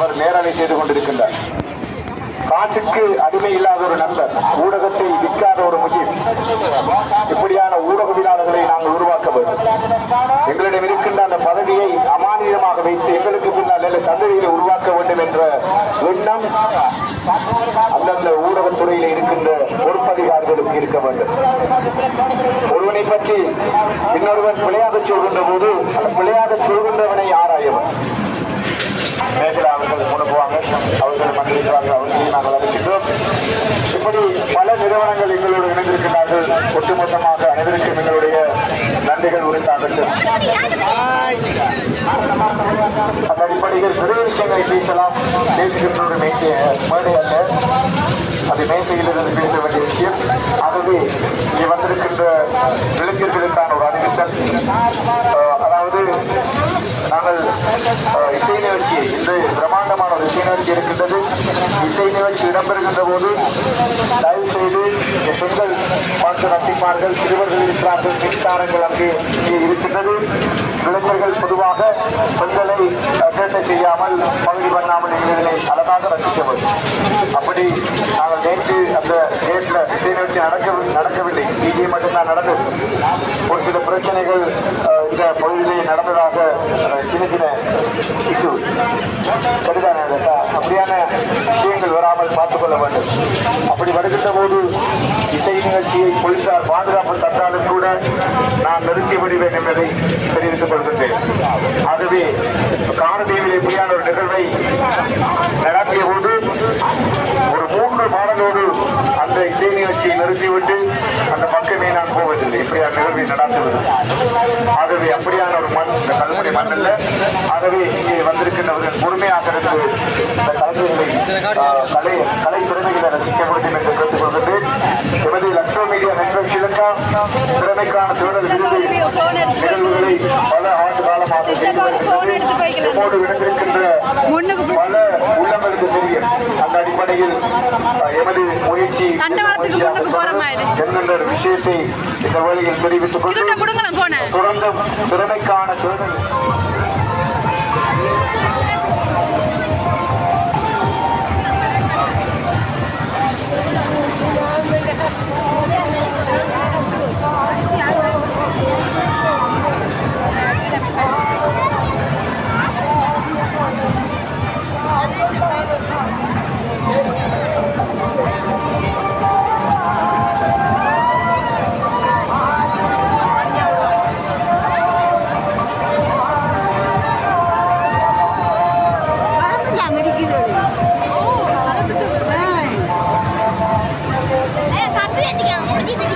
செய்து கொண்டிருக்கின்றார். காசுக்கு அடிமை இல்லாத ஒரு நண்பர் ஊடகத்தை விற்காத ஒரு முஜிப். இப்படியான ஊடகவியலாளர்களை நாங்கள் உருவாக்க வேண்டும். எங்களிடம் இருக்கின்ற அந்த பதவியை அமானியமாக வைத்து எங்களுக்கு பின்னால் நல்ல சந்ததியை உருவாக்க வேண்டும் என்ற எண்ணம் அந்தந்த ஊடகத்துறையில் இருக்கின்ற பொறுப்பதிகாரிகளுக்கு இருக்க வேண்டும். ஒருவனை பற்றி இன்னொருவன் பிழையாகச் சொல்கின்ற போது அந்த பிழையாகச் சொல்கின்றவனை ஆராயவன் மேகலா அவர்கள் முனுப்புவாங்க அவர்கள் மன்னிப்பார்கள் அவர்களையும் நாங்கள் அறிவிக்கின்றோம் இப்படி பல நிறுவனங்கள் எங்களோடு இணைந்திருக்கிறார்கள் ஒட்டுமொத்தமாக அனைவருக்கும் எங்களுடைய நன்றிகள் உரித்தாகட்டும் அந்த அடிப்படையில் நிறைய விஷயங்களை பேசலாம் பேசுகின்ற ஒரு மேசிய மேடை அல்ல அது மேசையிலிருந்து பேச வேண்டிய விஷயம் ஆகவே இங்கே வந்திருக்கின்ற இளைஞர்களுக்கான ஒரு அறிவித்தல் அதாவது நாங்கள் இசை நிகழ்ச்சி இந்த பிரம்மாண்டமான ஒரு இசை நிகழ்ச்சி இருக்கின்றது. இசை நிகழ்ச்சி இடம்பெறுகின்ற போது தயவு செய்து பெண்கள் பார்த்து ரசிப்பார்கள் சிறுவர்கள் இருக்கிறார்கள் மின்சாரங்கள் அங்கே இங்கே இருக்கின்றது. இளைஞர்கள் பொதுவாக பெண்களை அஹ், சேட்டை செய்யாமல் பகுதி பண்ணாமல் எங்களை அழகாக ரசிக்க வேண்டும். அப்படி நாங்கள் நேற்று அந்த கேட்ல இசை நிகழ்ச்சி நடக்க நடக்கவில்லை. டிஜே மட்டும்தான் நடந்தது ஒரு சில பிரச்சனைகள் அஹ், இந்த பகுதியிலே நடந்ததாக சின்ன சின்ன இஷ்யூ சரிதானே அப்படியான விஷயங்கள் வராமல் பார்த்துக்கொள்ள வேண்டும். அப்படி வருகின்ற போது இசை நிகழ்ச்சியை போலீசார் பாதுகாப்பு தந்தாலும் கூட நான் நிறுத்தி விடுவேன் என்பதை தெரிவித்துக் கொள்கின்றேன். ஆகவே காரதீவில் எப்படியான ஒரு நிகழ்வை நடத்திய போது ஒரு மூன்று பாடலோடு நிகழ்ச்சியை நிறுத்திவிட்டு அந்த பக்கமே நான் போவதில்லை. இப்படியான நிகழ்வை நடத்துவது. ஆகவே அப்படியான ஒரு மண் இந்த கல்முனை மண் அல்ல ஆகவே இங்கே வந்திருக்கின்றவர்கள் பொறுமையாக இருந்து இந்த கலைஞர்களை கலை கலை திறமைகளை ரசிக்க வேண்டும் என்று கேட்டுக்கொள்கின்றேன் எமது லக்ஷோ மீடியா நெட்வொர்க் ஸ்ரீலங்கா திறமைக்கான தேடல் விருது நிகழ்வுகளை பல ஆண்டு காலமாக செய்து வருகின்றது நம்மோடு இணைந்திருக்கின்ற பல உள்ளங்களுக்கு தெரியும். அந்த அடிப்படையில் எமது தண்டவாளத்துக்கு முன்னுக்கு போற மாதிரி. என்கின்ற ஒரு விஷயத்தை இந்த வழியில் தெரிவித்துக் கொண்டு கொடுங்க தொடர்ந்தும் திறமைக்கான தேடல் Водитель